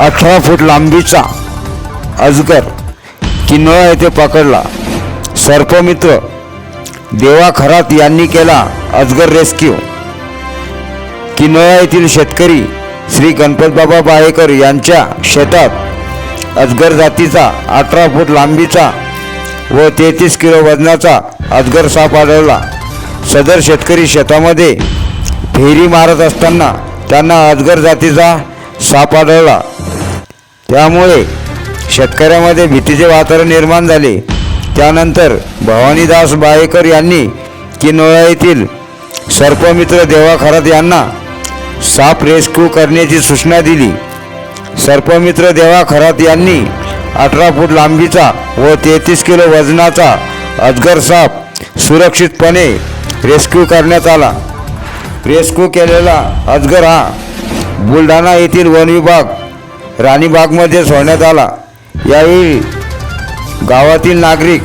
अठरा फूट लांबीचा अजगर किन्नळा येथे पकडला. सर्पमित्र देवा खरात यांनी केला अजगर रेस्क्यू. किनोळा येथील शेतकरी श्री गणपतबाबा बाळेकर यांच्या शेतात अजगर जातीचा अठरा फूट लांबीचा व तेहतीस किलो वजनाचा अजगर साप आढळला. सदर शेतकरी शेतामध्ये फेरी मारत असताना त्यांना अजगर जातीचा साप आढळला. त्यामुळे शेतकऱ्यामध्ये भीतीचे वातावरण निर्माण झाले. त्यानंतर भवानीदास बाळेकर यांनी किनोळा येथील सर्पमित्र देवा खरात यांना साप रेस्क्यू करण्याची सूचना दिली. सर्पमित्र देवा खरात यांनी अठरा फूट लांबीचा व तेहतीस किलो वजनाचा अजगर साप सुरक्षितपणे रेस्क्यू करण्यात आला. रेस्क्यू केलेला अजगर हा बुलढाणा येथील वन विभाग राणीबागमध्ये सोडण्यात आला. यावेळी गावातील नागरिक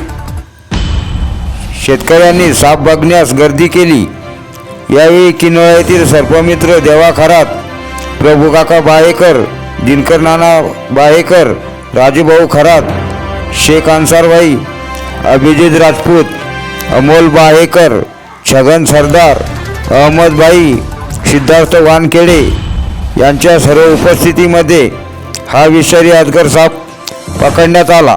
शेतकऱ्यांनी साप बघण्यास गर्दी केली. यावेळी किनोळा येथील सर्पमित्र देवा खरात प्रभू काका बाळेकर दिनकर नाना बाळेकर राजूभाऊ खरात शेख अन्सारबाई अभिजित राजपूत अमोल बाळेकर छगन सरदार अहमदबाई सिद्धार्थ वानखेडे यांच्या सर्व उपस्थितीमध्ये हा विषारी अजगर साप पकडण्यात आला.